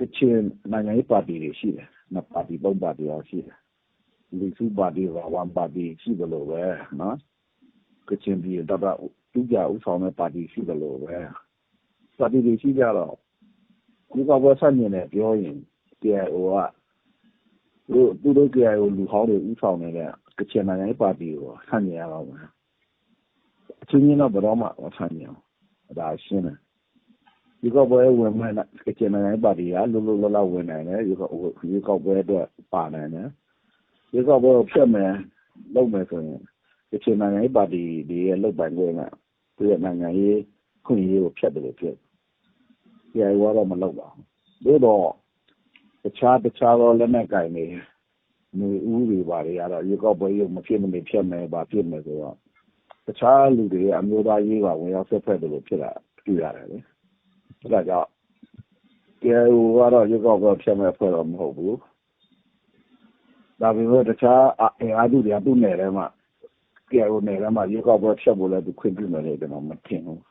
ကချင်နိုင်ငံရေးပါတီတွေရှိတယ်နှစ်ပါတီသုံးပါတီအောင်ရှိတယ်လူစုပါတီကဝန်ပါတီရှိတယ်လို့ပဲနော်ကချင်ပြည်တော့တူကြဥဆောင်တဲ့ပါတီရှိတယ်လို့ပဲပါတီတွေရှိကြတော့ဒီကဘောဆန့်ကျင်တယ်ပြောရင် KIO ကသူသူတို့ KIO လူဟောင်းတွေဥဆောင်နေတဲ့ကချင်နိုင်ငံရေးပါတီကိုဆန့်ကျင်ရတော့မယ်အချင်းချင်းတော့ဘယ်တော့မှဆန့်ကျင်အောင်ဒါရှင်းတယ် ဒီကပွဲဝင်မဲ့ကချင်နိုင်ငံရေးပါတီကလုံးလုံးလလဝင်နိုင်တယ်ဒီကဒီကပွဲအတွက် ပါနိုင်တယ်ဒီကပွဲကို ဖျက်မယ် လုပ်မယ်ဆိုရင် ကချင်နိုင်ငံရေးပါတီတွေရဲ့ လုပ်ပိုင်ခွင့်က သူရဲ့ နိုင်ငံရေးခွင့်ရေးကို ဖျက်တယ်လို့ဖြစ်တယ်။ KIO ကတော့ မလုပ်ပါဘူး။သို့တော့တခြားတခြားသော လက်နက်ကိုင်တွေຫນွေဦးတွေပါတွေကတော့ ရွေးကောက်ပွဲရုပ်မဖြစ်မနေဖြတ်မယ်ဗာဖြစ်မယ်ဆိုတော့ တခြားလူတွေရဲ့ အမျိုးသားရေးပါ ဝင်ရောက်ဆက်ဖက်တယ်လို့ဖြစ်တာ တွေ့ရတယ်လေ။ အဲဒါကြောင့် KIO ကတော့ ရွေးကောက်ပွဲဖြတ်မဲ့ဖွဲ့တော့ မဟုတ်ဘူး။ဒါပေမဲ့ တခြားအင်အားစုတွေက သူ့နယ်ထဲမှာ KIO နယ်ထဲမှာ ရွေးကောက်ပွဲဖြတ်ဖို့လည်း သူခွင့်ပြုမယ်လို့ ကျွန်တော် မထင်ဘူး